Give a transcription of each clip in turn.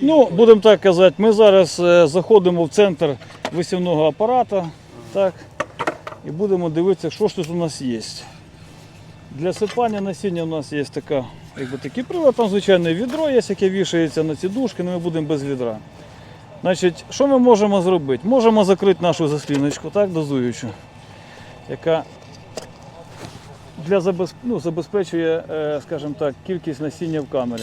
Ну, будемо так казати, ми зараз е, заходимо в центр висівного апарата, так, і будемо дивитися, що ж тут у нас є. Для сипання насіння у нас є така, якби такий прилад, там звичайне відро є, яке вішається на ці дужки, але ми будемо без відра. Значить, що ми можемо зробити? Можемо закрити нашу засліночку, так, дозуючу, яка для забез... ну, забезпечує, е, скажімо так, кількість насіння в камері.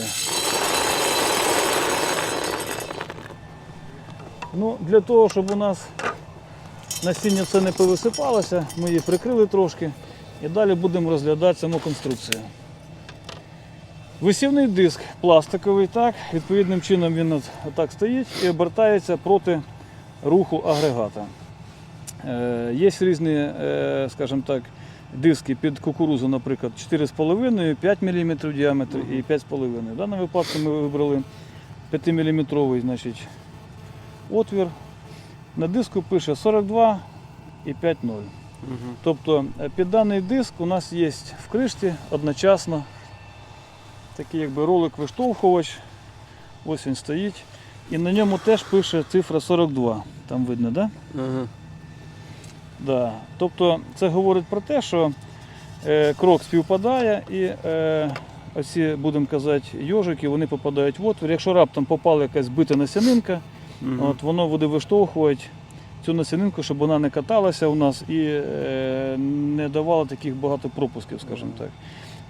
Ну, для того, щоб у нас насіння це не повисипалося, ми її прикрили трошки і далі будемо розглядати саму конструкцію. Висівний диск пластиковий, так, відповідним чином він от, отак стоїть і обертається проти руху агрегата. Е, є різні, е, скажімо так, диски під кукурузу, наприклад, 4,5, 5 мм діаметр і 5,5. В даному випадку ми вибрали 5 мм значить, отвір. На диску пише 42 і 5,0. Тобто е, під даний диск у нас є в кришці одночасно такий якби ролик виштовхувач. Ось він стоїть. І на ньому теж пише цифра 42. Там видно? Да? Ага. Да. Тобто це говорить про те, що е, крок співпадає і е, оці, будемо казати, йожики, вони попадають в отвір. Якщо раптом попала якась збита насінинка, Мгм. от, воно буде виштовхувати цю насінинку, щоб вона не каталася у нас і е, не давала таких багато пропусків, скажімо так.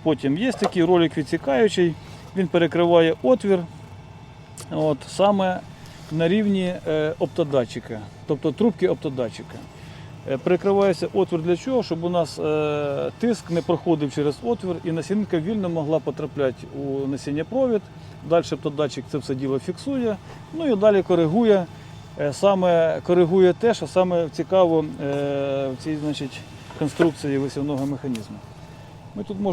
Потім є такий ролик відсікаючий, він перекриває отвір от, саме на рівні е, оптодатчика, тобто трубки оптодатчика. Е, Перекривається отвір для чого? Щоб у нас е, тиск не проходив через отвір і насінинка вільно могла потрапляти у насіннєпровід. Далі датчик це все діло фіксує, ну і далі коригує. Е, Саме коригує те, що саме цікаво в цій значить, конструкції висівного механізму. Ми тут можемо